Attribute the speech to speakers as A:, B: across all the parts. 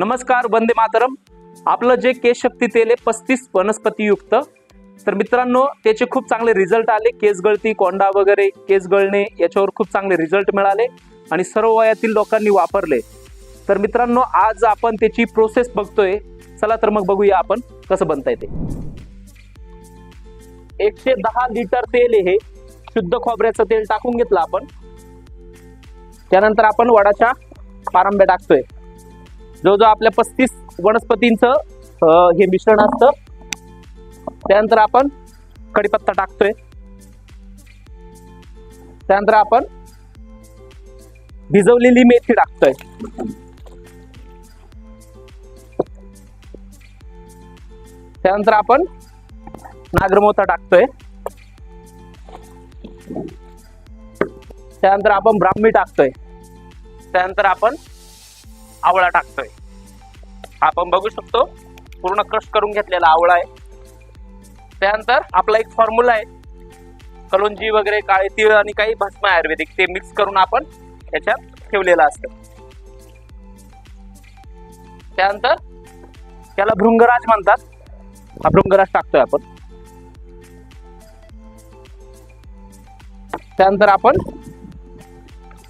A: नमस्कार वंदे मातरम. आपलं जे केस शक्ती तेल आहे पस्तीस वनस्पतीयुक्त तर मित्रांनो त्याचे खूप चांगले रिझल्ट आले. केस गळती कोंडा वगैरे केस गळणे याच्यावर खूप चांगले रिझल्ट मिळाले आणि सर्व वयातील लोकांनी वापरले. तर मित्रांनो आज आपण त्याची प्रोसेस बघतोय. चला तर मग बघूया आपण कसं बनता येते एकशे दहा लिटर तेल हे. शुद्ध खोबऱ्याचं तेल टाकून घेतलं आपण. त्यानंतर आपण वडाच्या पारंब्या टाकतोय. जवळजवळ आपल्या पस्तीस वनस्पतींचं हे मिश्रण असतं त्यानंतर आपण कढीपत्ता टाकतोय. त्यानंतर आपण भिजवलेली मेथी टाकतोय. त्यानंतर आपण नागरमोथा टाकतोय. त्यानंतर आपण ब्राह्मी टाकतोय. त्यानंतर आपण आवळा टाकतोय. आपण बघू शकतो पूर्ण क्रश करून घेतलेला आवळा आहे. त्यानंतर आपला एक फॉर्म्युला आहे. कलोंजी वगैरे काळे तीळ आणि काही भस्म आयुर्वेदिक ते मिक्स करून आपण याच्यात ठेवलेलं असतं. त्यानंतर त्याला भृंगराज म्हणतात. हा भृंगराज टाकतोय आपण. त्यानंतर आपण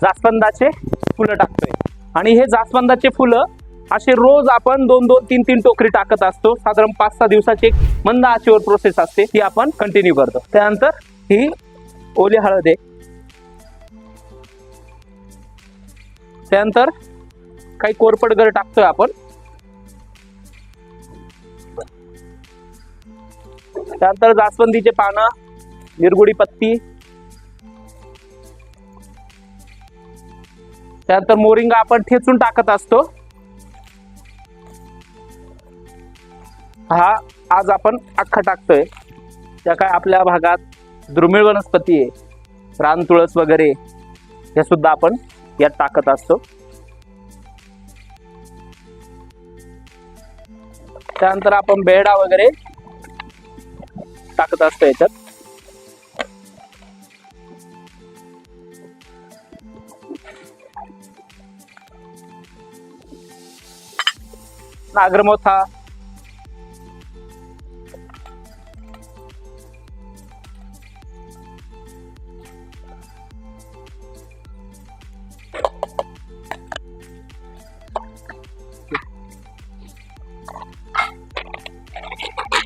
A: जास्वंदाचे फुलं टाकतोय. आणि हे जास्वंदाचे फुलं असे रोज आपण दोन दोन तीन तीन टोकरी टाकत असतो. साधारण पाच सहा दिवसाची एक मंद आचेवर प्रोसेस असते. ती आपण कंटिन्यू करतो. त्यानंतर ही ओली हळद आहे. त्यानंतर काही कोरपडगर टाकतोय आपण. त्यानंतर जास्वंदीचे पानं निरगुडी पत्ती. त्यानंतर मोरिंगा आपण ठेचून टाकत असतो. हा आज आपण अख्खा टाकतोय. त्या काय आपल्या भागात दुर्मिळ वनस्पती आहे. रान तुळस वगैरे हे सुद्धा आपण यात टाकत असतो. त्यानंतर आपण बेडा वगैरे टाकत असतो याच्यात. नागरमोथा.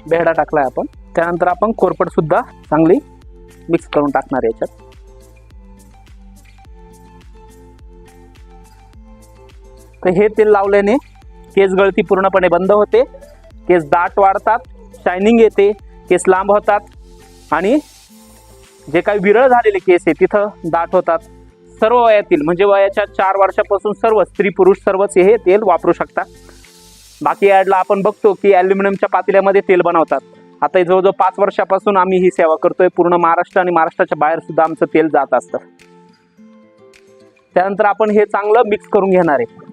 A: बेहडा टाकलाय आपण. त्यानंतर आपण कोरपड सुद्धा चांगली मिक्स करून टाकणार याच्यात. तर हे तेल लावल्याने केस गळती पूर्णपणे बंद होते. केस दाट वाढतात शायनिंग येते केस लांब होतात आणि जे काही विरळ झालेले केस आहे तिथं दाट होतात. सर्व वयातील म्हणजे वयाच्या चार वर्षापासून सर्व स्त्री पुरुष सर्वच हे तेल वापरू शकतात. बाकी ॲडला आपण बघतो की ॲल्युमिनियमच्या पातेल्यामध्ये तेल बनवतात. आता जवळजवळ पाच वर्षापासून आम्ही ही सेवा करतोय. पूर्ण महाराष्ट्र आणि महाराष्ट्राच्या बाहेर सुद्धा आमचं तेल जात असतं. त्यानंतर आपण हे चांगलं मिक्स करून घेणार आहे.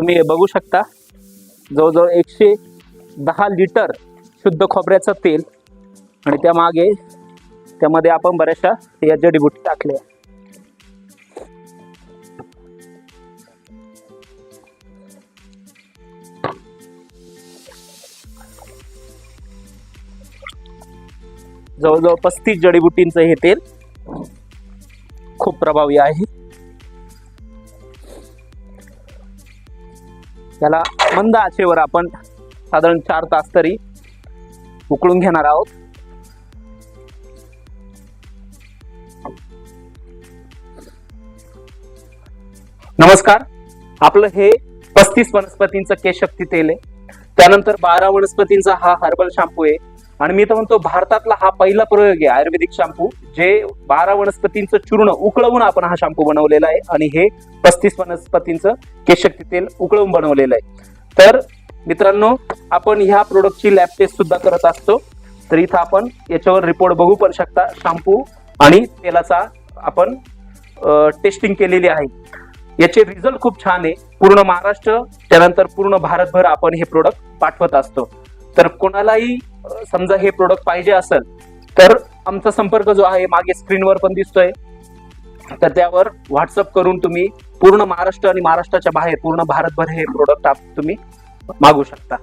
A: तुम्ही हे बघू शकता. जवळजवळ एकशे दहा लिटर शुद्ध खोबऱ्याचं तेल आणि त्या मागे त्यामध्ये आपण बऱ्याचशा या जडीबुटी टाकल्या. जवळजवळ पस्तीस जडीबुटींचं हे तेल खूप प्रभावी आहे. त्याला मंद आचेवर आपण साधारण चार तास तरी उकळून घेणार आहोत. नमस्कार. आपलं हे पस्तीस वनस्पतींचं केशक्ती तेल आहे. त्यानंतर बारा वनस्पतींचा हा हर्बल शॅम्पू आहे. आणि मी तर म्हणतो भारतातला हा पहिला प्रयोग आहे आयुर्वेदिक शॅम्पू जे बारा वनस्पतींचं चूर्ण उकळवून आपण हा शॅम्पू बनवलेला आहे आणि हे पस्तीस वनस्पतींचं केशक्ती तेल उकळवून बनवलेलं आहे. तर मित्रांनो आपण ह्या प्रोडक्टची लॅब टेस्ट सुद्धा करत असतो. तर इथं आपण याच्यावर रिपोर्ट बघू पण शकता शॅम्पू आणि तेलाचा आपण टेस्टिंग केलेली आहे. याचे रिझल्ट खूप छान आहे. पूर्ण महाराष्ट्र त्यानंतर पूर्ण भारतभर आपण हे प्रोडक्ट पाठवत असतो. तर कोणालाही समजा हे प्रोडक्ट पाहिजे असेल तर आमचा संपर्क जो आहे मागे स्क्रीनवर पण दिसतोय. तर त्यावर व्हॉट्सअप करून तुम्ही पूर्ण महाराष्ट्र आणि महाराष्ट्राच्या बाहेर पूर्ण भारतभर हे प्रोडक्ट तुम्ही मागू शकता.